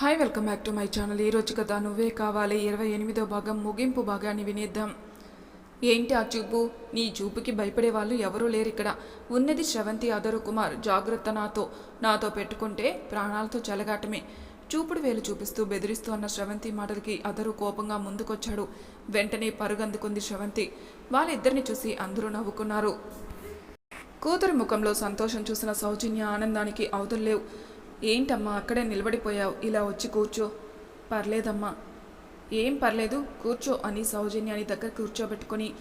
Hi welcome back to my channel ఈరోజు కథ నువ్వే కావాలి. ఇరవై ఎనిమిదో భాగం ముగింపు భాగాన్ని వినేద్దాం. ఏంటి ఆ చూపు? నీ చూపుకి భయపడే వాళ్ళు ఎవరూ లేరు ఇక్కడ. ఉన్నది శ్రవంతి అదరు కుమార్. జాగ్రత్త నాతో. నాతో పెట్టుకుంటే ప్రాణాలతో చెలగాటమే. చూపుడు వేలు చూపిస్తూ బెదిరిస్తూ అన్న శ్రవంతి మాటలకి అదరు కోపంగా ముందుకొచ్చాడు. వెంటనే పరుగందుకుంది శ్రవంతి. వాళ్ళిద్దరిని చూసి అందరూ నవ్వుకున్నారు. కూతురు ముఖంలో సంతోషం చూసిన సౌజన్య ఆనందానికి అవధుల్లేవు ఏంటమ్మా అక్కడే నిలబడిపోయావు? ఇలా వచ్చి కూర్చో. పర్లేదమ్మా. ఏం పర్లేదు కూర్చో అని సౌజన్యాన్ని దగ్గర కూర్చోబెట్టుకొని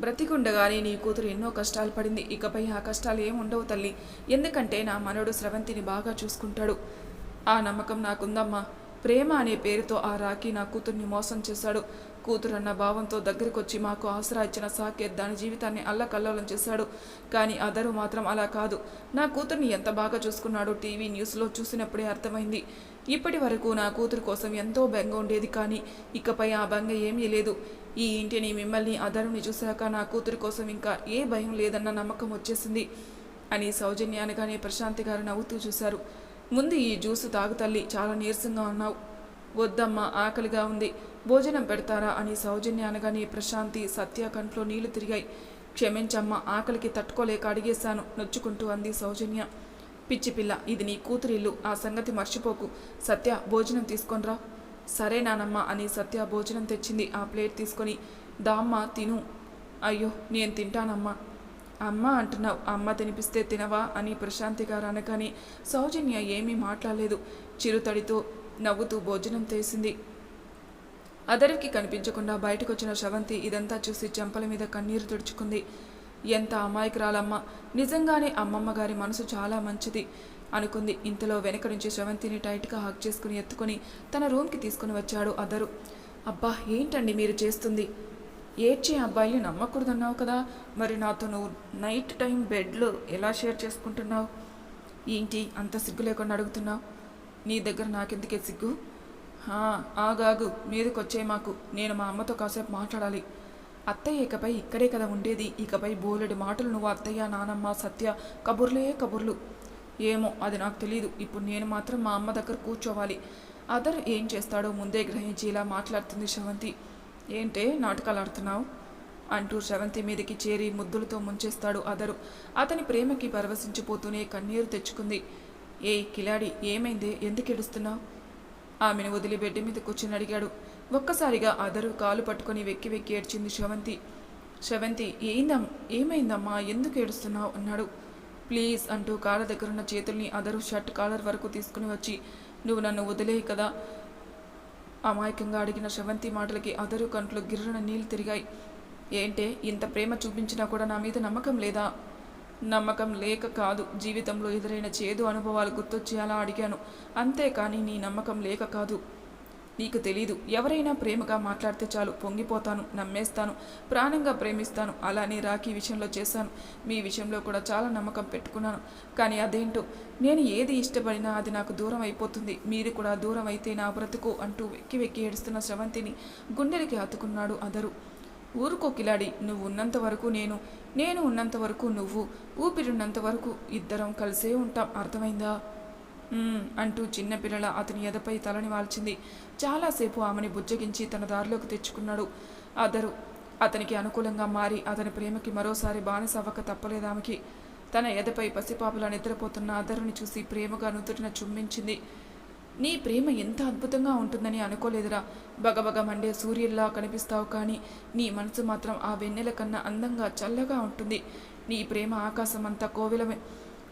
బ్రతికుండగానే నీ కూతురు ఎన్నో కష్టాలు పడింది. ఇకపై ఆ కష్టాలు ఏముండవు తల్లి. ఎందుకంటే నా మనోడు స్రవంతిని బాగా చూసుకుంటాడు. ఆ నమ్మకం నాకుందమ్మా. ప్రేమ అనే పేరుతో ఆ రాఖీ నా కూతుర్ని మోసం చేశాడు. కూతురన్న భావంతో దగ్గరికొచ్చి మాకు ఆసరా ఇచ్చిన సాకేత్ దాని జీవితాన్ని అల్లకల్లోలం చేశాడు. కానీ అదరు మాత్రం అలా కాదు. నా కూతుర్ని ఎంత బాగా చూసుకున్నాడో టీవీ న్యూస్లో చూసినప్పుడే అర్థమైంది. ఇప్పటి వరకు నా కూతురు కోసం ఎంతో బెంగ ఉండేది కానీ ఇకపై ఆ బెంగ ఏమీ లేదు. ఈ ఇంటిని మిమ్మల్ని అదరుని చూశాక నా కూతురు కోసం ఇంకా ఏ భయం లేదన్న నమ్మకం వచ్చేసింది అని సౌజన్య అనగానే ప్రశాంతి గారు నవ్వుతూ చూశారు. ముందు ఈ జ్యూసు తాగు తల్లి చాలా నీరసంగా ఉన్నావు. వద్దమ్మా ఆకలిగా ఉంది. భోజనం పెడతారా అని సౌజన్య అనగానే ప్రశాంతి సత్య కంట్లో నీళ్ళు తిరిగాయి. క్షమించమ్మా ఆకలికి తట్టుకోలేక అడిగేశాను నొచ్చుకుంటూ అంది సౌజన్య. పిచ్చి పిల్ల ఇది నీ కూతురిల్లు ఆ సంగతి మర్చిపోకు. సత్య భోజనం తీసుకొనిరా సరే నానమ్మ అని సత్య భోజనం తెచ్చింది ఆ ప్లేట్ తీసుకొని దామ్మ తిను. అయ్యో నేను తింటానమ్మా. అమ్మ అంటున్నావు. అమ్మ తినిపిస్తే తినవా అని ప్రశాంతి గారు అనగానే సౌజన్య ఏమీ మాట్లాడలేదు. చిరుతడితో నవ్వుతూ భోజనం చేసింది అదరికి కనిపించకుండా బయటకు వచ్చిన శవంతి ఇదంతా చూసి చెంపల మీద కన్నీరు తుడుచుకుంది. ఎంత అమాయకురాలమ్మ. నిజంగానే అమ్మమ్మ గారి మనసు చాలా మంచిది అనుకుంది. ఇంతలో వెనక నుంచి శవంతిని టైట్గా హక్ చేసుకుని ఎత్తుకొని తన రూమ్కి తీసుకుని వచ్చాడు అదరు. అబ్బా ఏంటండి మీరు చేస్తుంది? ఏడ్చి అబ్బాయిని నమ్మకూడదన్నావు కదా? మరి నాతో నువ్వు నైట్ టైం బెడ్లో ఎలా షేర్ చేసుకుంటున్నావు? ఏంటి అంత సిగ్గు లేకుండా అడుగుతున్నావు? నీ దగ్గర నాకెందుకే సిగ్గు? ఆగాగు మీదకి వచ్చే మాకు. నేను మా అమ్మతో కాసేపు మాట్లాడాలి. అత్తయ్య ఇకపై ఇక్కడే కదా ఉండేది. ఇకపై బోలెడు మాటలు నువ్వు అత్తయ్య నానమ్మ సత్య కబుర్లే కబుర్లు. ఏమో అది నాకు తెలియదు ఇప్పుడు నేను మాత్రం మా అమ్మ దగ్గర కూర్చోవాలి. అదర్ ఏం చేస్తాడో ముందే గ్రహించి ఇలా మాట్లాడుతుంది శ్రవంతి ఏంటే నాటకాలు ఆడుతున్నావు అంటూ శ్రవంతి మీదకి చేరి ముద్దులతో ముంచేస్తాడు అదరు. అతని ప్రేమకి పరవశించిపోతూనే కన్నీరు తెచ్చుకుంది. ఏ కిలాడి ఏమైందే? ఎందుకు ఏడుస్తున్నావు? ఆమెను వదిలి బెడ్ మీద కూర్చుని అడిగాడు. ఒక్కసారిగా అదరు కాలు పట్టుకొని వెక్కి వెక్కి ఏడ్చింది శ్రవంతి శ్రవంతి ఏందమ్ ఏమైందమ్మా? ఎందుకు ఏడుస్తున్నావు? అన్నాడు. ప్లీజ్ అంటూ కాళ్ళ దగ్గరున్న చేతుల్ని అదరు షర్ట్ కాలర్ వరకు తీసుకుని వచ్చి నువ్వు నన్ను వదిలేయి కదా. అమాయకంగా అడిగిన శవంతి మాటలకి అదరు కంట్లో గిర్రన నీళ్ళు తిరిగాయి. ఏంటే ఇంత ప్రేమ చూపించినా కూడా నా మీద నమ్మకం లేదా? నమ్మకం లేక కాదు జీవితంలో ఎదురైన చేదు అనుభవాలు గుర్తొచ్చి అలా అడిగాను. అంతేకాని నీ నమ్మకం లేక కాదు. నీకు తెలీదు. ఎవరైనా ప్రేమగా మాట్లాడితే చాలు పొంగిపోతాను నమ్మేస్తాను ప్రాణంగా ప్రేమిస్తాను అలానే రాఖీ విషయంలో చేశాను. మీ విషయంలో కూడా చాలా నమ్మకం పెట్టుకున్నాను. కానీ అదేంటో? నేను ఏది ఇష్టపడినా అది నాకు దూరం అయిపోతుంది. మీరు కూడా దూరం అయితే నా బ్రతుకు అంటూ వెక్కి వెక్కి ఏడుస్తున్న స్రవంతిని గుండెలకి హత్తుకున్నాడు అదరు. ఊరుకో కిలాడి నువ్వు ఉన్నంత వరకు నేను నేను ఉన్నంత వరకు నువ్వు ఊపిరిన్నంత వరకు ఇద్దరం కలిసే ఉంటాం. అర్థమైందా? అంటూ చిన్నపిల్లల అతని ఎదపై తలని వాల్చింది. చాలాసేపు ఆమెని బుజ్జగించి తన దారిలోకి తెచ్చుకున్నాడు. అదరు అతనికి అనుకూలంగా మారి అతని ప్రేమకి మరోసారి బానిస అవ్వక తప్పలేదామెకి తన ఎదపై పసిపాపలా నిద్రపోతున్న అదరుని చూసి ప్రేమగా నుదుటిన చుమ్మించింది. నీ ప్రేమ ఎంత అద్భుతంగా ఉంటుందని అనుకోలేదురా. బగబగ మండే సూర్యుల్లా కనిపిస్తావు కానీ నీ మనసు మాత్రం ఆ వెన్నెల కన్నా అందంగా చల్లగా ఉంటుంది. నీ ప్రేమ ఆకాశం అంతా కోవిలమే.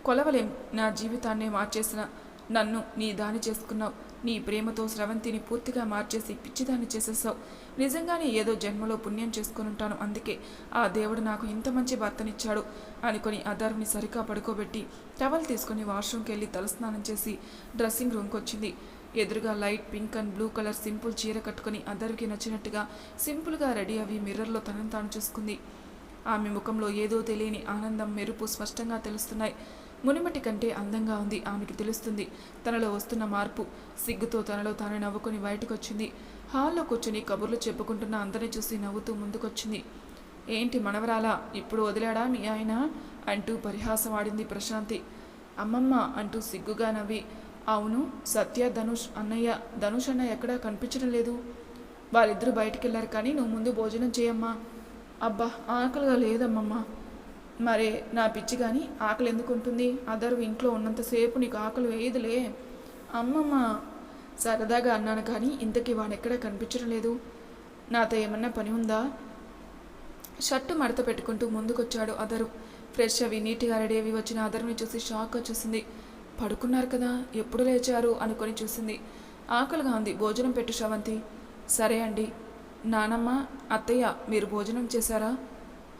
కొలవలేం నా జీవితాన్నే మార్చేసిన. నన్ను నీ దాని చేసుకున్నావు. నీ ప్రేమతో స్రవంతిని పూర్తిగా మార్చేసి పిచ్చిదాన్ని చేసేసావు. నిజంగానే ఏదో జన్మలో పుణ్యం చేసుకునుంటాను అందుకే ఆ దేవుడు నాకు ఇంత మంచి భర్తనిచ్చాడు అనుకుని అదర్ని సరిగా పడుకోబెట్టి టవల్ తీసుకొని వాష్రూమ్కి వెళ్ళి తలస్నానం చేసి డ్రెస్సింగ్ రూమ్కి వచ్చింది ఎదురుగా light pink and blue colour simple చీర కట్టుకొని అధర్కి నచ్చినట్టుగా సింపుల్గా రెడీ అవి మిర్రర్లో తనను తాను చూసుకుంది. ఆమె ముఖంలో ఏదో తెలియని ఆనందం మెరుపు స్పష్టంగా తెలుస్తున్నాయి. మునిమటి కంటే అందంగా ఉంది ఆమెకి తెలుస్తుంది. తనలో వస్తున్న మార్పు సిగ్గుతో తనలో తాను నవ్వుకొని బయటకొచ్చింది. హాల్లో కూర్చుని కబుర్లు చెప్పుకుంటున్న అందరిని చూసి నవ్వుతూ ముందుకొచ్చింది. ఏంటి మనవరాలా ఇప్పుడు వదిలాడా మీ ఆయన? అంటూ పరిహాసం ఆడింది ప్రశాంతి. అమ్మమ్మ అంటూ సిగ్గుగా నవ్వి. అవును సత్య ధనుష్ అన్నయ్య ధనుష్ అన్నయ్య ఎక్కడా కనిపించడం లేదు. వాళ్ళిద్దరూ బయటికి వెళ్ళారు కానీ నువ్వు ముందు భోజనం చేయమ్మా. అబ్బా ఆకలిగా లేదమ్మమ్మ. మరే నా పిచ్చి కానీ ఆకలి ఎందుకు ఉంటుంది అదరు ఇంట్లో ఉన్నంతసేపు నీకు ఆకలి వేయదులే. అమ్మమ్మ సరదాగా అన్నాను కానీ ఇంతకీ వాడెక్కడా కనిపించడం లేదు. నాతో ఏమన్నా పని ఉందా? షర్టు మడత పెట్టుకుంటూ ముందుకొచ్చాడు అదరు. ఫ్రెష్ అవి నీట్గా రెడీ అవి వచ్చిన అదరుని చూసి షాక్ వచ్చేసింది పడుకున్నారు కదా ఎప్పుడు లేచారు అనుకొని చూసింది. ఆకలిగా ఉంది భోజనం పెట్టు శ్రవంతి. సరే అండి. నానమ్మ అత్తయ్య మీరు భోజనం చేశారా?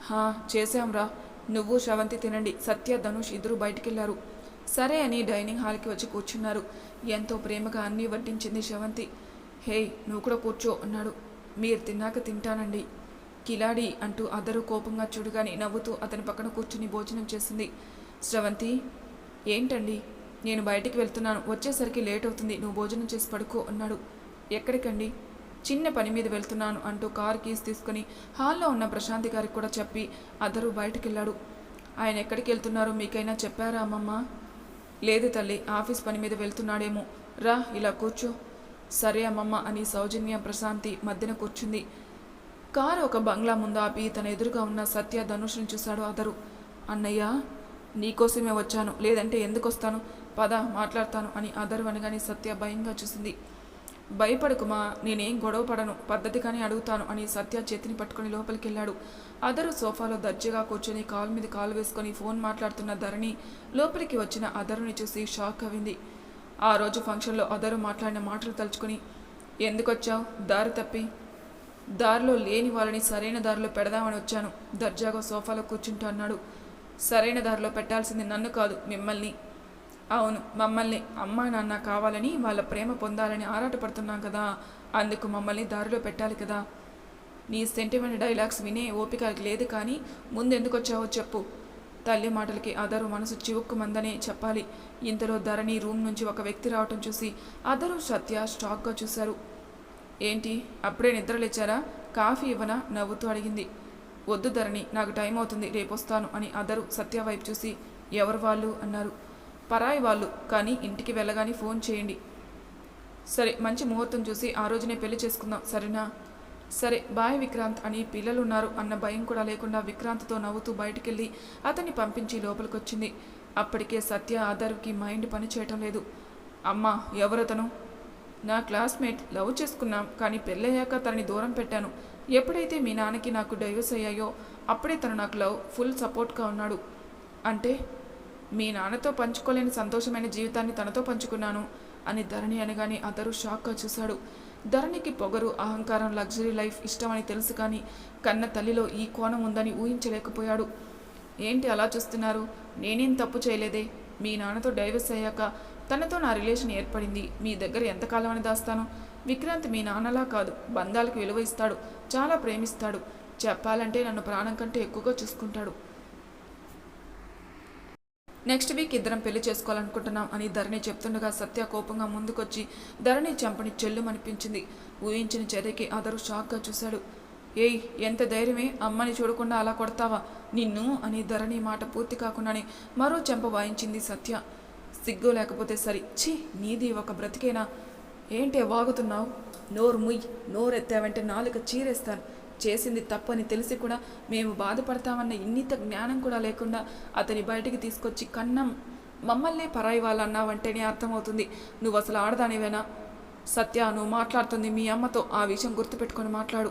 హా చేశాంరా. నువ్వు శ్రవంతి తినండి. సత్య ధనుష్ ఇద్దరు బయటికెళ్ళారు. సరే అని డైనింగ్ హాల్కి వచ్చి కూర్చున్నారు. ఎంతో ప్రేమగా అన్నీ వడ్డించింది శ్రవంతి. హే నువ్వు కూడా కూర్చో అన్నాడు. మీరు తిన్నాక తింటానండి. కిలాడి అంటూ అదరు కోపంగా చూడగాని నవ్వుతూ అతని పక్కన కూర్చుని భోజనం చేసింది. శ్రవంతి ఏంటండి? నేను బయటికి వెళ్తున్నాను. వచ్చేసరికి లేట్ అవుతుంది. నువ్వు భోజనం చేసి పడుకో అన్నాడు. ఎక్కడికండి? చిన్న పని మీద వెళ్తున్నాను అంటూ కార్ కీస్ తీసుకుని హాల్లో ఉన్న ప్రశాంతి గారికి కూడా చెప్పి అదరు బయటికి వెళ్ళాడు ఆయన ఎక్కడికి వెళ్తున్నారో మీకైనా చెప్పారా అమ్మమ్మ? లేదు తల్లి ఆఫీస్ పని మీద వెళ్తున్నాడేమో. రా ఇలా కూర్చో. సరే అమ్మమ్మ అని సౌజన్య ప్రశాంతి మధ్యన కూర్చుంది. కారు ఒక బంగ్లా ముందు ఆపి తన ఎదురుగా ఉన్న సత్య ధనుష్ని చూశాడు అదరు. అన్నయ్య నీకోసమే వచ్చాను. లేదంటే ఎందుకు వస్తాను పద మాట్లాడతాను అని అదరు అనగానే సత్య భయంగా చూసింది. భయపడకుమా? నేనేం గొడవ పడను పద్ధతిగానే అడుగుతాను అని సత్య చేతిని పట్టుకుని లోపలికి వెళ్ళాడు అదరు సోఫాలో దర్జాగా కూర్చొని కాలు మీద కాలు వేసుకొని ఫోన్ మాట్లాడుతున్న ధరణి లోపలికి వచ్చిన అదరుని చూసి షాక్ అయింది ఆ రోజు ఫంక్షన్లో అదరు మాట్లాడిన మాటలు తలుచుకుని ఎందుకొచ్చావు? దారి తప్పి. దారిలో లేని వాళ్ళని సరైన దారిలో పెడదామని వచ్చాను. దర్జాగా సోఫాలో కూర్చుంటూ అన్నాడు. సరైన దారిలో పెట్టాల్సింది నన్ను కాదు మిమ్మల్ని. అవును మమ్మల్ని అమ్మా నాన్న కావాలని వాళ్ళ ప్రేమ పొందాలని ఆరాటపడుతున్నాం కదా. అందుకు మమ్మల్ని దారిలో పెట్టాలి కదా. నీ సెంటిమెంట్ డైలాగ్స్ వినే ఓపిక లేదు కానీ ముందు ఎందుకు వచ్చావో చెప్పు. తల్లి మాటలకి అదరు మనసు చివుక్కుమందనే చెప్పాలి. ఇంతలో ధరణి రూమ్ నుంచి ఒక వ్యక్తి రావటం చూసి అదరు సత్య స్టాక్గా చూశారు. ఏంటి అప్పుడే నిద్రలేచారా కాఫీ ఇవ్వనా? నవ్వుతూ అడిగింది. వద్దు ధరణి నాకు టైం అవుతుంది రేపు వస్తాను అని అదరు సత్య వైపు చూసి ఎవరు వాళ్ళు? అన్నారు. పరాయి వాళ్ళు కానీ ఇంటికి వెళ్ళగానే ఫోన్ చేయండి. సరే మంచి ముహూర్తం చూసి ఆ రోజునే పెళ్ళి చేసుకుందాం సరేనా? సరే బాయ్ విక్రాంత్ అని పిల్లలు ఉన్నారు అన్న భయం కూడా లేకుండా విక్రాంత్తో నవ్వుతూ బయటికెళ్ళి అతన్ని పంపించి లోపలికొచ్చింది. అప్పటికే సత్య ఆధార్కి మైండ్ పని చేయటం లేదు. అమ్మా ఎవరతను? నా క్లాస్మేట్ లవ్ చేసుకున్నాం కానీ పెళ్ళయ్యాక తనని దూరం పెట్టాను. ఎప్పుడైతే మీ నాన్నకి నాకు డైవర్స్ అయ్యాయో అప్పుడే తను నాకు లవ్ ఫుల్ సపోర్ట్గా ఉన్నాడు. అంటే? మీ నాన్నతో పంచుకోలేని సంతోషమైన జీవితాన్ని తనతో పంచుకున్నాను అని ధరణి అనగానే అతడు షాక్గా చూశాడు. ధరణికి పొగరు అహంకారం లగ్జరీ లైఫ్ ఇష్టమని తెలుసు కానీ కన్న తల్లిలో ఈ కోణం ఉందని ఊహించలేకపోయాడు. ఏంటి అలా చూస్తున్నారు? నేనేం తప్పు చేయలేదే? మీ నాన్నతో డైవర్స్ అయ్యాక తనతో నా రిలేషన్ ఏర్పడింది. మీ దగ్గర ఎంతకాలం అని దాస్తాను? విక్రాంత్ మీ నాన్నలా కాదు. బంధాలకు విలువ ఇస్తాడు. చాలా ప్రేమిస్తాడు. చెప్పాలంటే నన్ను ప్రాణం కంటే ఎక్కువగా చూసుకుంటాడు. నెక్స్ట్ వీక్ ఇద్దరం పెళ్ళి చేసుకోవాలనుకుంటున్నాం అని ధరణి చెప్తుండగా సత్య కోపంగా ముందుకొచ్చి ధరణి చంపని చెల్లుమనిపించింది. ఊహించిన చర్యకి అదరు షాక్గా చూశాడు. ఏయ్ ఎంత ధైర్యమే? అమ్మని చూడకుండా అలా కొడతావా? నిన్ను అని ధరణి మాట పూర్తి కాకుండానే మరో చెంప వాయించింది సత్య. సిగ్గు లేకపోతే సరి. ఛీ నీది ఒక బ్రతికేనా? ఏంటే వాగుతున్నావు? నోరు ముయ్ నోరెత్తావంటే నాలుక చీరేస్తాను. చేసింది తప్పని తెలిసి కూడా మేము బాధపడతామన్న ఇన్నిత జ్ఞానం కూడా లేకుండా అతని బయటికి తీసుకొచ్చి కన్నం మమ్మల్నే పరాయి వాళ్ళు అన్నావంటేనే అర్థమవుతుంది. నువ్వు అసలు ఆడదానివేనా? సత్య నువ్వు మాట్లాడుతుంది మీ అమ్మతో. ఆ విషయం గుర్తుపెట్టుకొని మాట్లాడు.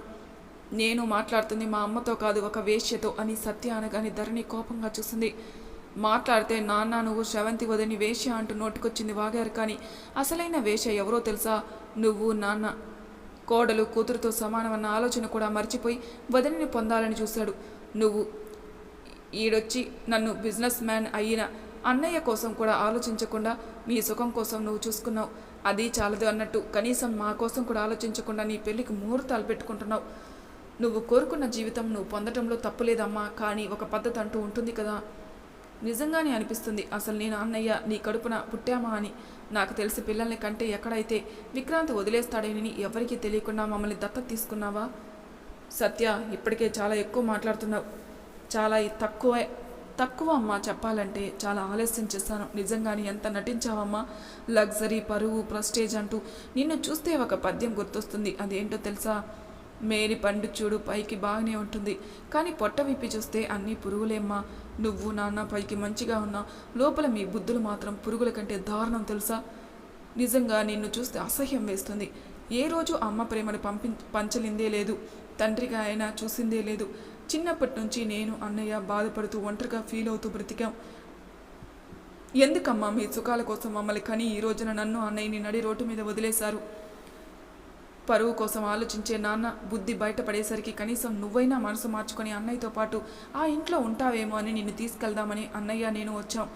నేను మాట్లాడుతుంది మా అమ్మతో కాదు ఒక వేశ్యతో అని సత్య అనగానే ధరణి కోపంగా చూసింది. మాట్లాడితే నాన్న నువ్వు శవంతి వదని వేశ్య అంటూ నోటికొచ్చింది వాగారు కానీ అసలైన వేష ఎవరో తెలుసా? నువ్వు నాన్న కోడలు కూతురుతో సమానమన్న ఆలోచన కూడా మర్చిపోయి వదిలిని పొందాలని చూశాడు. నువ్వు ఈడొచ్చి నన్ను బిజినెస్ మ్యాన్ అయిన అన్నయ్య కోసం కూడా ఆలోచించకుండా మీ సుఖం కోసం నువ్వు చూసుకున్నావు. అది చాలదు అన్నట్టు కనీసం మా కోసం కూడా ఆలోచించకుండా నీ పెళ్ళికి ముహూర్తాలు పెట్టుకుంటున్నావు. నువ్వు కోరుకున్న జీవితం నువ్వు పొందటంలో తప్పులేదమ్మా కానీ ఒక పద్ధతి అంటూ ఉంటుంది కదా. నిజంగానే అనిపిస్తుంది అసలు నేను అన్నయ్య నీ కడుపున పుట్టామా అని. నాకు తెలిసి పిల్లల్ని కంటే ఎక్కడైతే విక్రాంత్ వదిలేస్తాడేనని ఎవరికీ తెలియకుండా మమ్మల్ని దత్తత తీసుకున్నావా? సత్య ఇప్పటికే చాలా ఎక్కువ మాట్లాడుతున్నావు. చాలా తక్కువే తక్కువ అమ్మా చెప్పాలంటే చాలా ఆలస్యం చేశాను. నిజంగానే ఎంత నటించావమ్మా? లగ్జరీ పరువు ప్రెస్టేజ్ అంటూ నిన్ను చూస్తే ఒక పద్యం గుర్తొస్తుంది. అదేంటో తెలుసా? మేరి పండు చూడు పైకి బాగానే ఉంటుంది. కానీ పొట్ట విప్పి చూస్తే అన్నీ పురుగులేమ్మా. నువ్వు నాన్న పైకి మంచిగా ఉన్నా లోపల మీ బుద్ధులు మాత్రం పురుగుల కంటే దారుణం తెలుసా? నిజంగా నిన్ను చూస్తే అసహ్యం వేస్తుంది. ఏ రోజు అమ్మ ప్రేమను పంపి పంచలిందే లేదు. తండ్రిగా అయినా చూసిందే లేదు. చిన్నప్పటి నుంచి నేను అన్నయ్య బాధపడుతూ ఒంటరిగా ఫీల్ అవుతూ బ్రతికాం. ఎందుకమ్మా మీ సుఖాల కోసం మమ్మల్ని కని ఈ రోజున నన్ను అన్నయ్యని నడి రోడ్డు మీద వదిలేశారు? పరువు కోసం ఆలోచించే నాన్న బుద్ధి బయటపడేసరికి కనీసం నువ్వైనా మనసు మార్చుకొని అన్నయ్యతో పాటు ఆ ఇంట్లో ఉంటావేమో అని నిన్ను తీసుకెళ్దామని అన్నయ్య నేను వచ్చాం.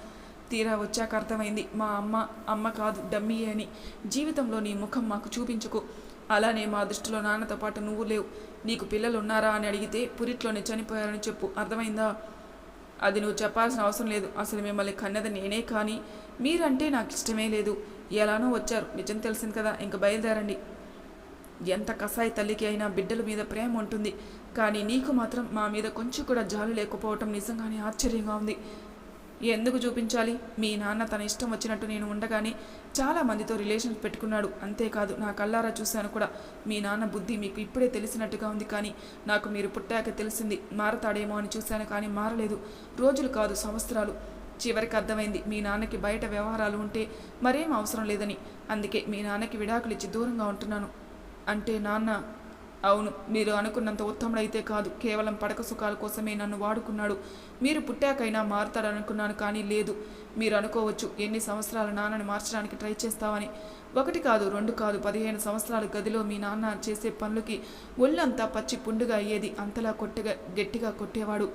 తీరా వచ్చాక అర్థమైంది మా అమ్మ అమ్మ కాదు డమ్మీ అని. జీవితంలో నీ ముఖం మాకు చూపించుకో. అలానే మా దృష్టిలో నాన్నతో పాటు నువ్వు లేవు. నీకు పిల్లలు ఉన్నారా అని అడిగితే పురిట్లోనే చనిపోయారని చెప్పు. అర్థమైందా? అది నువ్వు చెప్పాల్సిన అవసరం లేదు. అసలు మిమ్మల్ని కన్నది నేనే కానీ మీరంటే నాకు ఇష్టమే లేదు. ఎలానో వచ్చారు. నిజం తెలిసింది కదా. ఇంక బయలుదేరండి. ఎంత కసాయి తల్లికి అయినా బిడ్డల మీద ప్రేమ ఉంటుంది. కానీ నీకు మాత్రం మా మీద కొంచెం కూడా జాలి లేకపోవటం నిజంగానే ఆశ్చర్యంగా ఉంది. ఎందుకు చూపించాలి? మీ నాన్న తన ఇష్టం వచ్చినట్టు నేను ఉండగానే చాలా మందితో రిలేషన్స్ పెట్టుకున్నాడు. అంతేకాదు నా కళ్ళారా చూశాను కూడా. మీ నాన్న బుద్ధి మీకు ఇప్పుడే తెలిసినట్టుగా ఉంది కానీ నాకు మీరు పుట్టాక తెలిసింది మారతాడేమో అని చూశాను కానీ మారలేదు. రోజులు కాదు సంవత్సరాలు. చివరికి అర్థమైంది మీ నాన్నకి బయట వ్యవహారాలు ఉంటే మరేం అవసరం లేదని. అందుకే మీ నాన్నకి విడాకులు ఇచ్చి దూరంగా ఉంటున్నాను. అంటే నాన్న అవును మీరు అనుకున్నంత ఉత్తముడైతే కాదు. కేవలం పడక సుఖాల కోసమే నన్ను వాడుకున్నాడు. మీరు పుట్టాకైనా మారుతారనుకున్నాను కానీ లేదు. మీరు అనుకోవచ్చు ఎన్ని సంవత్సరాలు నాన్నని మార్చడానికి ట్రై చేస్తావని. ఒకటి కాదు రెండు కాదు పదిహేను సంవత్సరాల గదిలో మీ నాన్న చేసే పనులకి ఒళ్ళంతా పచ్చి పుండుగా అయ్యేది అంతలా కొట్టగా గట్టిగా కొట్టేవాడు.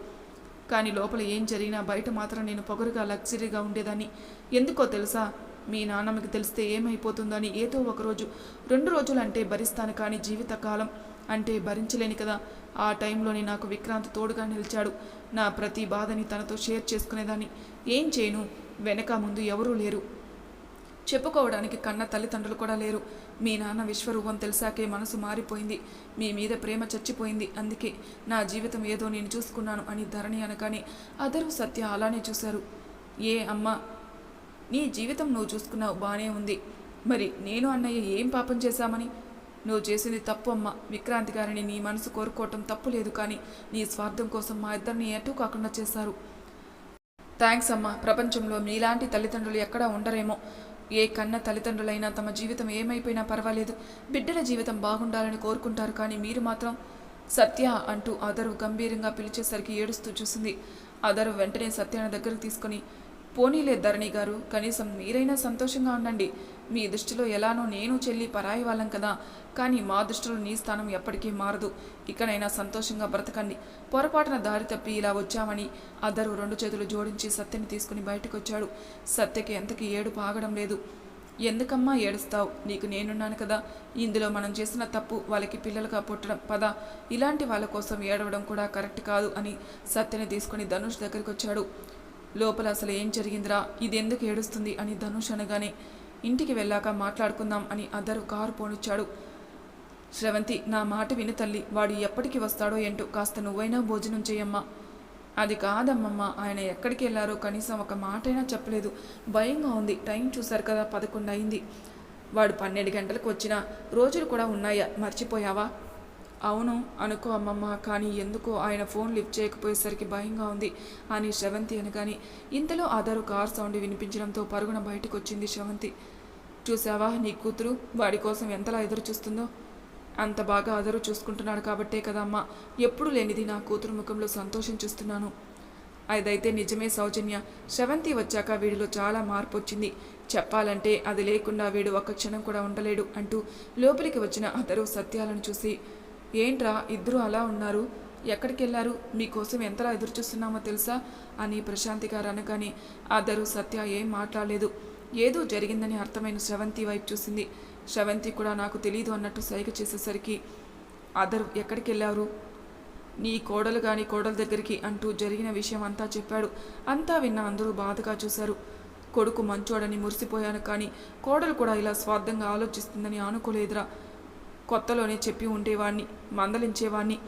కానీ లోపల ఏం జరిగినా బయట మాత్రం నేను పొగరుగా లగ్జరీగా ఉండేదాన్ని. ఎందుకో తెలుసా? మీ నాన్నమ్మకి తెలిస్తే ఏమైపోతుందో అని ఏదో ఒకరోజు రెండు రోజులు అంటే భరిస్తాను కానీ జీవితకాలం అంటే భరించలేని కదా. ఆ టైంలోనే నాకు విక్రాంత్ తోడుగా నిలిచాడు. నా ప్రతి బాధని తనతో షేర్ చేసుకునేదాన్ని. ఏం చేయను? వెనక ముందు ఎవరూ లేరు. చెప్పుకోవడానికి కన్న తల్లిదండ్రులు కూడా లేరు. మీ నాన్న విశ్వరూపం తెలిసాకే మనసు మారిపోయింది. మీ మీద ప్రేమ చచ్చిపోయింది. అందుకే నా జీవితం ఏదో నేను చూసుకున్నాను అని ధరణి అనగానే అదరు సత్య అలానే చూశారు. ఏ అమ్మ నీ జీవితం నువ్వు చూసుకున్నావు బాగానే ఉంది. మరి నేను అన్నయ్య ఏం పాపం చేశామని? నువ్వు చేసింది తప్పు అమ్మ. విక్రాంతి గారిని నీ మనసు కోరుకోవటం తప్పు లేదు కానీ నీ స్వార్థం కోసం మా ఇద్దరిని ఎటు కాకుండా చేశారు. థ్యాంక్స్ అమ్మా. ప్రపంచంలో మీలాంటి తల్లిదండ్రులు ఎక్కడా ఉండరేమో. ఏ కన్న తల్లిదండ్రులైనా తమ జీవితం ఏమైపోయినా పర్వాలేదు. బిడ్డల జీవితం బాగుండాలని కోరుకుంటారు కానీ మీరు మాత్రం సత్య అంటూ అదరు గంభీరంగా పిలిచేసరికి ఏడుస్తూ చూసింది. అదరు వెంటనే సత్యాన్ని దగ్గరకు తీసుకొని పోనీలే ధరణి గారు కనీసం మీరైనా సంతోషంగా ఉండండి. మీ దృష్టిలో ఎలానో నేను చెల్లి పరాయి వాళ్ళం కదా. కానీ మా దృష్టిలో నీ స్థానం ఎప్పటికీ మారదు. ఇక్కడైనా సంతోషంగా బ్రతకండి. పొరపాటున దారి తప్పి ఇలా వచ్చామని అద్దరు రెండు చేతులు జోడించి సత్యని తీసుకుని బయటకొచ్చాడు. సత్యకి ఎంతకి ఏడు పాగడం లేదు. ఎందుకమ్మా ఏడుస్తావు? నీకు నేనున్నాను కదా. ఇందులో మనం చేసిన తప్పు వాళ్ళకి పిల్లలుగా పుట్టడం. పద. ఇలాంటి వాళ్ళ కోసం ఏడవడం కూడా కరెక్ట్ కాదు అని సత్యని తీసుకుని ధనుష్ దగ్గరికి వచ్చాడు లోపల అసలు ఏం జరిగిందిరా? ఇది ఎందుకు ఏడుస్తుంది? అని ధనుష్ అనగానే ఇంటికి వెళ్ళాక మాట్లాడుకుందాం అని అదరు కారు పోనిచ్చాడు. శ్రవంతి నా మాట విని తల్లి వాడు ఎప్పటికి వస్తాడో ఏంటో కాస్త నువ్వైనా భోజనం చేయమ్మా అది కాదమ్మమ్మ ఆయన ఎక్కడికి వెళ్ళారో కనీసం ఒక మాటైనా చెప్పలేదు. భయంగా ఉంది టైం చూశారు కదా పదకొండు అయింది వాడు పన్నెండు గంటలకు వచ్చిన రోజులు కూడా ఉన్నాయా? మర్చిపోయావా? అవును అనుకో అమ్మమ్మ కానీ ఎందుకో ఆయన ఫోన్ లిఫ్ట్ చేయకపోయేసరికి భయంగా ఉంది అని శ్రవంతి అనగాని ఇంతలో ఆధారు కార్ సౌండ్ వినిపించడంతో పరుగున బయటకు వచ్చింది శ్రవంతి. చూసావా నీ కూతురు? వాడి కోసం ఎంతలా ఎదురు చూస్తుందో అంత బాగా అదరు చూసుకుంటున్నాడు కాబట్టే కదా అమ్మ ఎప్పుడు లేనిది నా కూతురు ముఖంలో సంతోషం చూస్తున్నాను. అదైతే నిజమే సౌజన్య. శ్రవంతి వచ్చాక వీడిలో చాలా మార్పు వచ్చింది చెప్పాలంటే అది లేకుండా వీడు ఒక్క క్షణం కూడా ఉండలేడు అంటూ లోపలికి వచ్చిన అతరు సత్యాలను చూసి ఏంట్రా ఇద్దరు అలా ఉన్నారు? ఎక్కడికి వెళ్ళారు మీకోసం ఎంతలా ఎదురు చూస్తున్నామో తెలుసా? అని ప్రశాంతి గారు అనగానే అద్దరు సత్య ఏం మాట్లాడలేదు. ఏదో జరిగిందని అర్థమైన శ్రవంతి వైపు చూసింది. శ్రవంతి కూడా నాకు తెలియదు అన్నట్టు సైగ చేసేసరికి అదరు ఎక్కడికి వెళ్ళారు నీ కోడలు కానీ కోడల దగ్గరికి అంటూ జరిగిన విషయం అంతా చెప్పాడు. అంతా విన్న అందరూ బాధగా చూశారు. కొడుకు మంచోడని మురిసిపోయాను కానీ కోడలు కూడా ఇలా స్వార్థంగా ఆలోచిస్తుందని అనుకోలేదురా. కొత్తలోనే చెప్పి ఉండేవాణ్ణి మందలించేవాణ్ణి.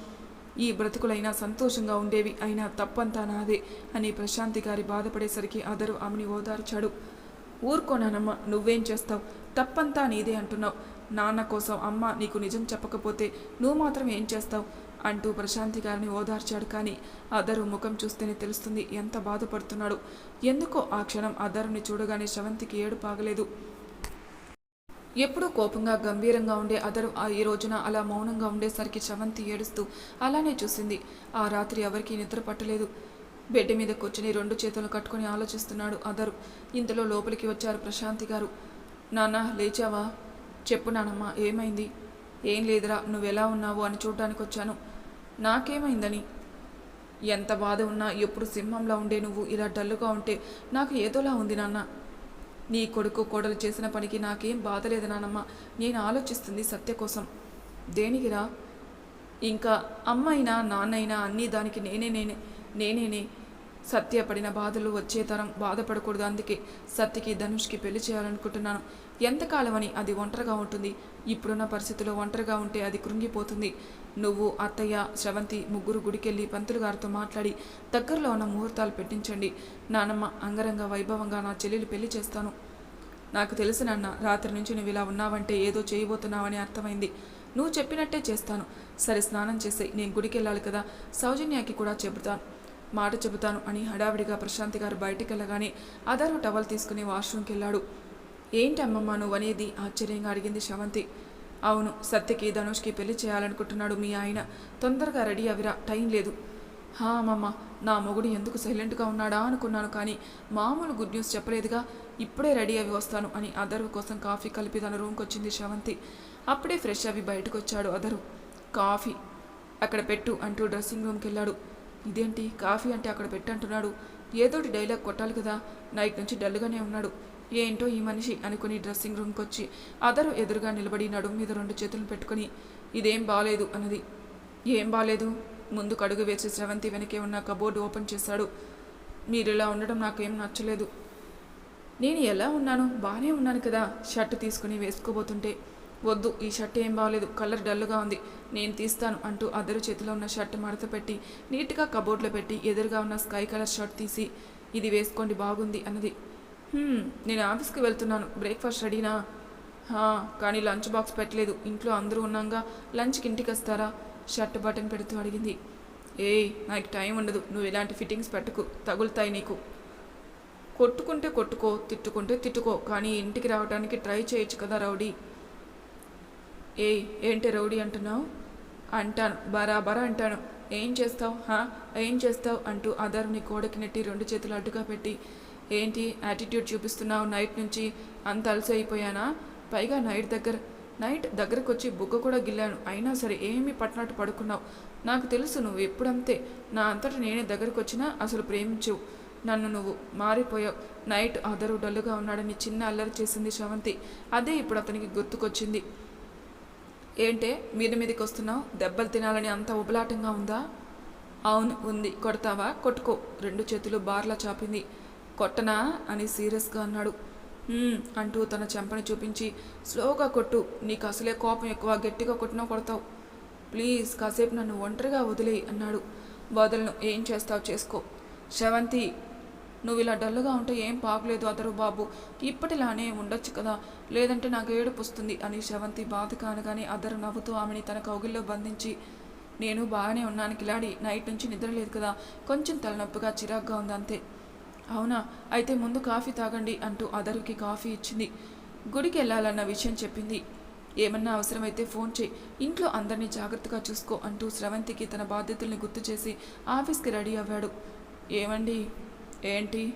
ఈ బ్రతుకులైనా సంతోషంగా ఉండేవి అయినా తప్పంతా నాదే అని ప్రశాంతి గారి బాధపడేసరికి అదరు ఆమెని ఓదార్చాడు. ఊరుకోనానమ్మ నువ్వేం చేస్తావు? తప్పంతా నీదే అంటున్నావు. నాన్న కోసం అమ్మ నీకు నిజం చెప్పకపోతే నువ్వు మాత్రం ఏం చేస్తావు? అంటూ ప్రశాంతి గారిని ఓదార్చాడు కానీ అదరు ముఖం చూస్తేనే తెలుస్తుంది ఎంత బాధపడుతున్నాడు. ఎందుకో ఆ క్షణం అదరుని చూడగానే శవంతికి ఏడు పాగలేదు ఎప్పుడూ కోపంగా గంభీరంగా ఉండే అదరు ఆ ఈ రోజున అలా మౌనంగా ఉండేసరికి చవంతి ఏడుస్తూ అలానే చూసింది. ఆ రాత్రి ఎవరికీ నిద్ర పట్టలేదు. బెడ్ మీద కూర్చుని రెండు చేతులు కట్టుకొని ఆలోచిస్తున్నాడు అదరు. ఇంతలో లోపలికి వచ్చారు ప్రశాంతి గారు. నాన్న లేచావా? చెప్పు నానమ్మ ఏమైంది? ఏం లేదురా నువ్వెలా ఉన్నావు అని చూడటానికి వచ్చాను. నాకేమైందని? ఎంత బాధ ఉన్నా ఎప్పుడు సింహంలా ఉండే నువ్వు ఇలా డల్లుగా ఉంటే నాకు ఏదోలా ఉంది నాన్న. నీ కొడుకు కోడలు చేసిన పనికి నాకేం బాధ లేదు నానమ్మ. నేను ఆలోచిస్తుంది సత్య కోసం. దేనికిరా ఇంకా అమ్మైనా నాన్నైనా అన్నీ దానికి నేనే నేనే నేనేనే. సత్య పడిన బాధలు వచ్చే తరం బాధపడకూడదు అందుకే సత్యకి ధనుష్కి పెళ్ళి చేయాలనుకుంటున్నాను. ఎంతకాలమని అది ఒంటరిగా ఉంటుంది. ఇప్పుడున్న పరిస్థితిలో ఒంటరిగా ఉంటే అది కృంగిపోతుంది. నువ్వు అత్తయ్య శ్రవంతి ముగ్గురు గుడికెళ్ళి పంతులు గారితో మాట్లాడి దగ్గరలో ఉన్న ముహూర్తాలు పెట్టించండి. నానమ్మ అంగరంగ వైభవంగా నా చెల్లెలు పెళ్ళి చేస్తాను. నాకు తెలుసు నాన్న రాత్రి నుంచి నువ్వు ఇలా ఉన్నావంటే ఏదో చేయబోతున్నావని అర్థమైంది. నువ్వు చెప్పినట్టే చేస్తాను. సరే స్నానం చేసే నేను గుడికి వెళ్ళాలి కదా సౌజన్యాకి కూడా చెబుతాను. మాట చెబుతాను అని హడావిడిగా ప్రశాంతి గారు బయటికి వెళ్ళగానే అదరు టవల్ తీసుకుని వాష్రూమ్కి వెళ్ళాడు ఏంటి అమ్మమ్మ నువ్వు అనేది ఆశ్చర్యంగా అడిగింది శవంతి. అవును సత్యకి ధనుష్కి పెళ్ళి చేయాలనుకుంటున్నాడు మీ ఆయన. తొందరగా రెడీ అవిరా టైం లేదు. హా అమ్మమ్మ నా మొగుడు ఎందుకు సైలెంట్గా ఉన్నాడా అనుకున్నాను కానీ మామూలు గుడ్ న్యూస్ చెప్పలేదుగా. ఇప్పుడే రెడీ అవి వస్తాను అని అదరు కోసం కాఫీ కలిపి తన రూమ్కి వచ్చింది శవంతి. అప్పుడే ఫ్రెష్ అవి బయటకు వచ్చాడు అదరు కాఫీ. అక్కడ పెట్టు అంటూ డ్రెస్సింగ్ రూమ్కి వెళ్ళాడు ఇదేంటి? కాఫీ అంటే అక్కడ పెట్టు అంటున్నాడు ఏదోటి డైలాగ్ కొట్టాలి కదా. నైట్ నుంచి డల్గానే ఉన్నాడు. ఏంటో ఈ మనిషి అనుకుని డ్రెస్సింగ్ రూమ్కి వచ్చి అదరు ఎదురుగా నిలబడి నడుము మీద రెండు చేతులు పెట్టుకుని ఇదేం బాలేదు అన్నది. ఏం బాలేదు? ముందు కడుగు వేసి స్రవంతి వెనకే ఉన్న కబోర్డు ఓపెన్ చేశాడు. మీరు ఇలా ఉండడం నాకేం నచ్చలేదు. నేను ఎలా ఉన్నాను బాగానే ఉన్నాను కదా. షర్ట్ తీసుకుని వేసుకోబోతుంటే వద్దు ఈ షర్ట్ ఏం బాగలేదు కలర్ డల్గా ఉంది. నేను తీస్తాను అంటూ అద్దరు చేతిలో ఉన్న షర్ట్ మడత పెట్టి నీట్గా కబోర్డ్లో పెట్టి ఎదురుగా ఉన్న స్కై కలర్ షర్ట్ తీసి ఇది వేసుకోండి బాగుంది అన్నది. నేను ఆఫీస్కి వెళ్తున్నాను. బ్రేక్ఫాస్ట్ రెడీనా? కానీ లంచ్ బాక్స్ పెట్టలేదు. ఇంట్లో అందరూ ఉన్నాగా. లంచ్కి ఇంటికి వస్తారా? షర్ట్ బటన్ పెడుతూ అడిగింది. ఏయ్ నాకు టైం ఉండదు. నువ్వు ఇలాంటి ఫిట్టింగ్స్ పెట్టుకు. తగులుతాయి నీకు. కొట్టుకుంటే కొట్టుకో తిట్టుకుంటే తిట్టుకో. కానీ ఇంటికి రావడానికి ట్రై చేయొచ్చు కదా రౌడీ. ఏయ్ ఏంటి రౌడీ అంటున్నావు? అంటాను. బరాబరా అంటాను. ఏం చేస్తావు? హా ఏం చేస్తావు? అంటూ అదర్ని కోడకి నెట్టి రెండు చేతులు అడ్డుగా పెట్టి ఏంటి యాటిట్యూడ్ చూపిస్తున్నావు? నైట్ నుంచి అంత అలసి అయిపోయానా? పైగా నైట్ దగ్గర నైట్ దగ్గరకు వచ్చి బుగ్గ కూడా గిల్లాను. అయినా సరే ఏమీ పట్టినట్టు పడుకున్నావు? నాకు తెలుసు నువ్వు ఎప్పుడంతే. నా అంతటా నేనే దగ్గరకు వచ్చినా అసలు ప్రేమించవు. నన్ను నువ్వు మారిపోయావు. నైట్ అదరు డల్లుగా ఉన్నాడని చిన్న అల్లరి చేసింది శవంతి అదే ఇప్పుడు అతనికి గుర్తుకొచ్చింది. ఏంటే? మీద మీదకి వస్తున్నావు దెబ్బలు తినాలని అంత ఉబలాటంగా ఉందా? అవును ఉంది. కొడతావా? కొట్టుకో. రెండు చేతులు బార్లా చాపింది. కొట్టనా? అని సీరియస్గా అన్నాడు. అంటూ తన చెంపని చూపించి స్లోగా కొట్టు. నీకు అసలే కోపం ఎక్కువ. గట్టిగా కొట్టినా కొడతావు. ప్లీజ్ కాసేపు నన్ను ఒంటరిగా వదిలేయి అన్నాడు. వదలను ఏం చేస్తావు చేసుకో. శవంతి నువ్వు ఇలా డల్లుగా ఉంటే ఏం పాకలేదు అదరు బాబు. ఇప్పటిలానే ఉండొచ్చు కదా. లేదంటే నాకు ఏడుపు వస్తుంది అని శవంతి బాధ కానగానే అదరు నవ్వుతూ ఆమెని తన కౌగిల్లో బంధించి నేను బాగానే ఉన్నాను కిలాడి. నైట్ నుంచి నిద్రలేదు కదా. కొంచెం తలనొప్పిగా చిరాగ్గా ఉంది అంతే. అవునా? అయితే ముందు కాఫీ తాగండి అంటూ అదరుకి కాఫీ ఇచ్చింది. గుడికి వెళ్ళాలన్న విషయం చెప్పింది. ఏమన్నా అవసరమైతే ఫోన్ చేయి. ఇంట్లో అందరినీ జాగ్రత్తగా చూసుకో అంటూ స్రవంతికి తన బాధ్యతల్ని గుర్తు చేసి ఆఫీస్కి రెడీ అవ్వాడు. ఏమండి? ఏంటి?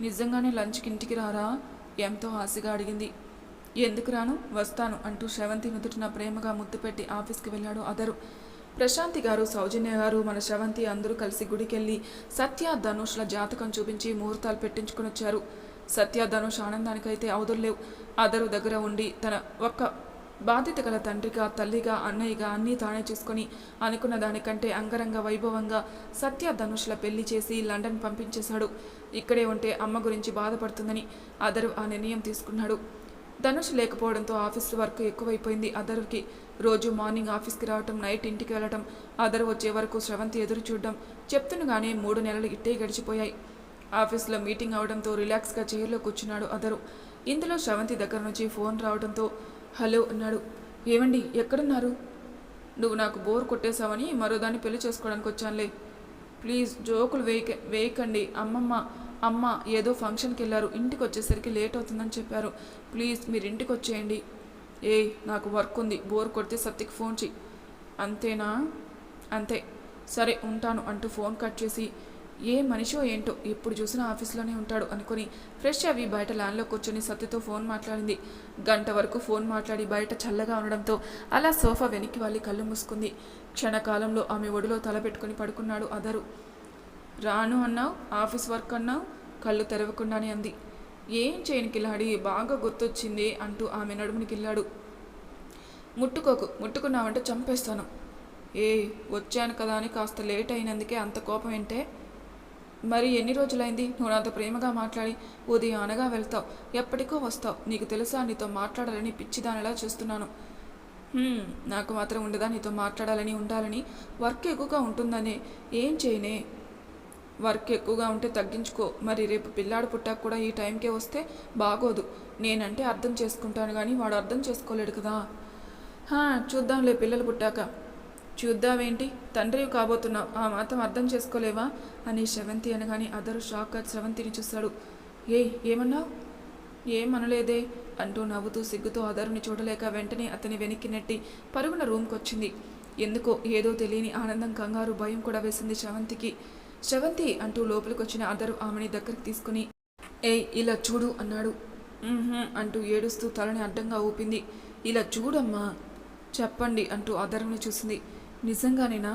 నిజంగానే లంచ్కి ఇంటికి రారా? ఎంతో ఆశగా అడిగింది. ఎందుకు రాను? వస్తాను అంటూ శ్రవంతి నుదుటిన ప్రేమగా ముద్దు పెట్టి ఆఫీస్కి వెళ్ళాడు అదరు. ప్రశాంతి గారు సౌజన్య గారు మన శ్రవంతి అందరూ కలిసి గుడికెళ్ళి సత్య ధనుష్ల జాతకం చూపించి ముహూర్తాలు పెట్టించుకుని వచ్చారు. సత్య ధనుష్ ఆనందానికైతే అవదుర్లేవు అదరు దగ్గర ఉండి తన ఒక్క బాధ్యత గల తండ్రిగా తల్లిగా అన్నయ్యగా అన్నీ తానే చూసుకొని అనుకున్న దానికంటే అంగరంగ వైభవంగా సత్య ధనుష్ల పెళ్ళి చేసి లండన్ పంపించేశాడు. ఇక్కడే ఉంటే అమ్మ గురించి బాధపడుతుందని అదరు ఆ నిర్ణయం తీసుకున్నాడు. ధనుష్ లేకపోవడంతో ఆఫీస్ వర్క్ ఎక్కువైపోయింది. అదర్కి రోజు మార్నింగ్ ఆఫీస్కి రావటం నైట్ ఇంటికి వెళ్ళటం అదర్ వచ్చే వరకు స్రవంతి ఎదురు చూడడం. చెప్తుండగానే మూడు నెలలు ఇట్టే గడిచిపోయాయి. ఆఫీస్లో మీటింగ్ అవడంతో రిలాక్స్గా చైర్లో కూర్చున్నాడు అదరు. ఇందులో శ్రవంతి దగ్గర నుంచి ఫోన్ రావడంతో హలో అన్నాడు. ఏమండి ఎక్కడున్నారు? నువ్వు నాకు బోర్ కొట్టేశావని మరోదాన్ని పెళ్ళి చేసుకోవడానికి వచ్చానులే. ప్లీజ్ జోకులు వేయక వేయకండి. అమ్మమ్మ అమ్మ ఏదో ఫంక్షన్కి వెళ్ళారు. ఇంటికి వచ్చేసరికి లేట్ అవుతుందని చెప్పారు. ప్లీజ్ మీరు ఇంటికి వచ్చేయండి. ఏయ్ నాకు వర్క్ ఉంది. బోర్ కొడితే సత్తికి ఫోన్ చెయ్యి అంతేనా? అంతే. సరే ఉంటాను అంటూ ఫోన్ కట్ చేసి ఏ మనిషో ఏంటో ఎప్పుడు చూసినా ఆఫీస్లోనే ఉంటాడు అనుకుని ఫ్రెష్ అవి బయట ల్యాన్లో కూర్చొని సత్యతో ఫోన్ మాట్లాడింది. గంట వరకు ఫోన్ మాట్లాడి బయట చల్లగా ఉండడంతో అలా సోఫా వెనక్కి వాళ్ళి కళ్ళు మూసుకుంది. క్షణకాలంలో ఆమె ఒడిలో తలపెట్టుకుని పడుకున్నాడు అదరు. రాను అన్నావు? ఆఫీస్ వర్క్ అన్నావు? కళ్ళు తెరవకుండానే అంది. ఏం చేయను కిల్లాడి బాగా గుర్తొచ్చింది అంటూ ఆమె నడుముని కిల్లాడు ముట్టుకోకు ముట్టుకున్నావంటే చంపేస్తాను. ఏ వచ్చాను కదా అని కాస్త లేట్ అయినందుకే అంత కోపం ఏంటే? మరి ఎన్ని రోజులైంది? నువ్వు నాతో ప్రేమగా మాట్లాడి ఉదయం అనగా వెళ్తావు. ఎప్పటికో వస్తావు. నీకు తెలుసా నీతో మాట్లాడాలని పిచ్చిదానిలా చూస్తున్నాను. నాకు మాత్రం ఉండదా నీతో మాట్లాడాలని ఉండాలని? వర్క్ ఎక్కువగా ఉంటుందనే. ఏం చేయనే? వర్క్ ఎక్కువగా ఉంటే తగ్గించుకో. మరి రేపు పిల్లాడు పుట్టాక కూడా ఈ టైంకే వస్తే బాగోదు. నేనంటే అర్థం చేసుకుంటాను కానీ వాడు అర్థం చేసుకోలేడు కదా. చూద్దాంలే పిల్లలు పుట్టాక. చూద్దామేంటి తండ్రి కాబోతున్నావు. ఆ మాత్రం అర్థం చేసుకోలేవా? అని శ్రవంతి అనగానే అదరు షాక్ శ్రవంతిని చూశాడు. ఏయ్ ఏమన్నావు? ఏమనలేదే అంటూ నవ్వుతూ సిగ్గుతో అదరుని చూడలేక వెంటనే అతని వెనక్కి నెట్టి పరుగున రూమ్కి వచ్చింది ఎందుకో ఏదో తెలియని ఆనందం కంగారు భయం కూడా వేసింది శ్రవంతికి. శ్రవంతి అంటూ లోపలికి వచ్చిన అదరు ఆమెని దగ్గరికి తీసుకుని ఏయ్ ఇలా చూడు అన్నాడు. అంటూ ఏడుస్తూ తలని అడ్డంగా ఊపింది. ఇలా చూడమ్మా చెప్పండి అంటూ అదరుని చూసింది. నిజంగానేనా?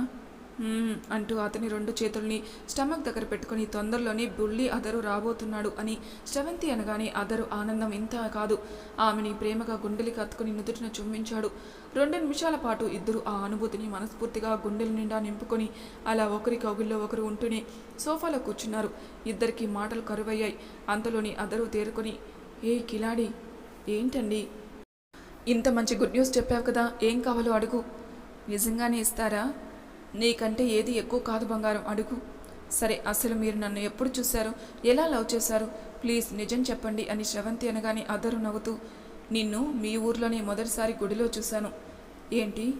అంటూ అతని రెండు చేతుల్ని స్టమక్ దగ్గర పెట్టుకుని తొందరలోనే బుల్లి అదరు రాబోతున్నాడు అని శ్రవంతి అనగానే అదరు ఆనందం ఇంత కాదు. ఆమెని ప్రేమగా గుండెలు కత్తుకుని నుదుటిన చుమ్మించాడు. రెండు నిమిషాల పాటు ఇద్దరు ఆ అనుభూతిని మనస్ఫూర్తిగా గుండెల నిండా నింపుకొని అలా ఒకరి కౌగుల్లో ఒకరు ఉంటూనే సోఫాలో కూర్చున్నారు. ఇద్దరికి మాటలు కరువయ్యాయి. అంతలోని అదరు తేరుకొని ఏ కిలాడి ఏంటండి? ఇంత మంచి గుడ్ న్యూస్ చెప్పావు కదా ఏం కావాలో అడుగు. నిజంగానే ఇస్తారా? నీకంటే ఏది ఎక్కువ కాదు బంగారం అడుగు. సరే అసలు మీరు నన్ను ఎప్పుడు చూశారు? ఎలా లవ్ చేశారు? ప్లీజ్ నిజం చెప్పండి అని శ్రవంతి అనగానే అదరు నవ్వుతూ నిన్ను మీ ఊర్లోనే మొదటిసారి గుడిలో చూశాను. ఏంటి?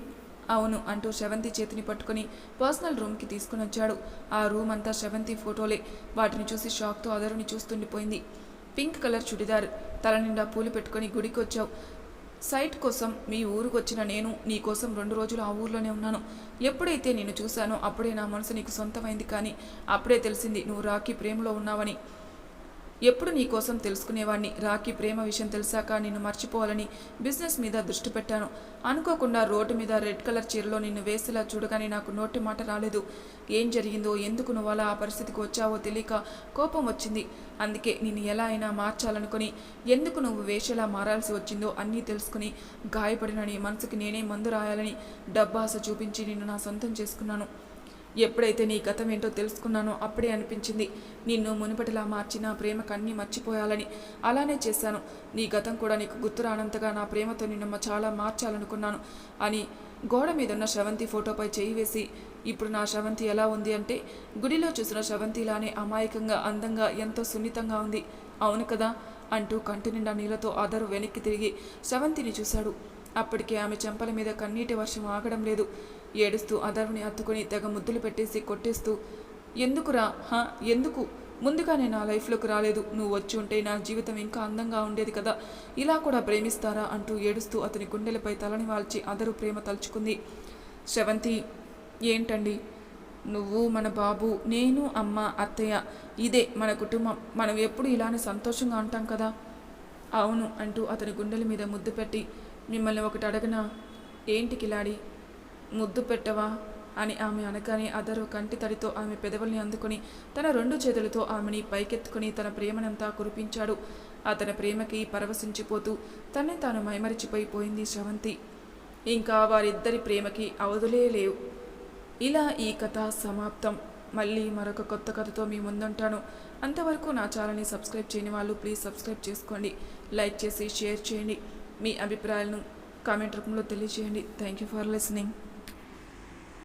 అవును అంటూ శ్రవంతి చేతిని పట్టుకొని పర్సనల్ రూమ్కి తీసుకుని వచ్చాడు. ఆ రూమ్ అంతా శ్రవంతి ఫోటోలే. వాటిని చూసి షాక్తో అదరుని చూస్తుండిపోయింది. Pink colour churidar. తల నిండా పూలు పెట్టుకొని గుడికి వచ్చావు సైట్ కోసం మీ ఊరికి వచ్చిన నేను నీ కోసం రెండు రోజులు ఆ ఊర్లోనే ఉన్నాను. ఎప్పుడైతే నేను చూశానో అప్పుడే నా మనసు నీకు సొంతమైంది కానీ అప్పుడే తెలిసింది నువ్వు రాఖీ ప్రేమలో ఉన్నావని. ఎప్పుడు నీ కోసం తెలుసుకునేవాడిని రాఖీ ప్రేమ విషయం తెలిసాక నిన్ను మర్చిపోవాలని బిజినెస్ మీద దృష్టి పెట్టాను. అనుకోకుండా రోడ్డు మీద రెడ్ కలర్ చీరలో నిన్ను వేసేలా చూడగానే నాకు నోటి మాట రాలేదు. ఏం జరిగిందో ఎందుకు నువ్వు అలా ఆ పరిస్థితికి వచ్చావో తెలియక కోపం వచ్చింది. అందుకే నిన్ను ఎలా అయినా మార్చాలనుకుని ఎందుకు నువ్వు వేషలా మారాల్సి వచ్చిందో అన్నీ తెలుసుకుని గాయపడినని మనసుకి నేనే మందు రాయాలని డబ్బాస చూపించి నిన్ను నా సొంతం చేసుకున్నాను. ఎప్పుడైతే నీ గతం ఏంటో తెలుసుకున్నానో అప్పుడే అనిపించింది. నిన్ను మునుపటిలా మార్చి నా ప్రేమకు మర్చిపోయాలని అలానే చేశాను. నీ గతం కూడా నీకు గుర్తు రానంతగా నా ప్రేమతో నిన్ను చాలా మార్చాలనుకున్నాను అని గోడ మీద ఉన్న శ్రవంతి ఫోటోపై చేయి వేసి ఇప్పుడు నా శ్రవంతి ఎలా ఉంది అంటే గుడిలో చూసిన శ్రవంతిలానే అమాయకంగా అందంగా ఎంతో సున్నితంగా ఉంది. అవును కదా? అంటూ కంటి నిండా నీళ్ళతో అదరు వెనక్కి తిరిగి శ్రవంతిని చూశాడు. అప్పటికే ఆమె చెంపల మీద కన్నీటి వర్షం ఆగడం లేదు. ఏడుస్తూ అదరుని హత్తుకుని తెగ ముద్దులు పెట్టేసి కొట్టేస్తూ ఎందుకురా? హా? ఎందుకు? ముందుగానే నా లైఫ్లోకి రాలేదు. నువ్వు వచ్చి ఉంటే నా జీవితం ఇంకా అందంగా ఉండేది కదా. ఇలా కూడా ప్రేమిస్తారా? అంటూ ఏడుస్తూ అతని గుండెలపై తలని వాల్చి అదరు ప్రేమ తలుచుకుంది. శ్రవంతి ఏంటండి? నువ్వు మన బాబు నేను అమ్మ అత్తయ్య ఇదే మన కుటుంబం. మనం ఎప్పుడు ఇలానే సంతోషంగా ఉంటాం కదా? అవును అంటూ అతని గుండెల మీద ముద్దు పెట్టి మిమ్మల్ని ఒకటి అడగనా? ఏంటి కిలాడి? ముద్దు పెట్టవా? అని ఆమె అనగానే అదరు కంటి తడితో ఆమె పెదవుల్ని అందుకుని తన రెండు చేతులతో ఆమెని పైకెత్తుకుని తన ప్రేమనంతా కురిపించాడు. అతని ప్రేమకి పరవశించిపోతూ తన్నే తాను మైమరిచిపోయిపోయింది శ్రవంతి. ఇంకా వారిద్దరి ప్రేమకి అవధులే లేవు. ఇలా ఈ కథ సమాప్తం. మళ్ళీ మరొక కొత్త కథతో మీ ముందుంటాను. అంతవరకు నా ఛానల్ని సబ్స్క్రైబ్ చేయని వాళ్ళు ప్లీజ్ సబ్స్క్రైబ్ చేసుకోండి. లైక్ చేసి షేర్ చేయండి. మీ అభిప్రాయాలను కామెంట్ రూపంలో తెలియజేయండి. Thank you for listening.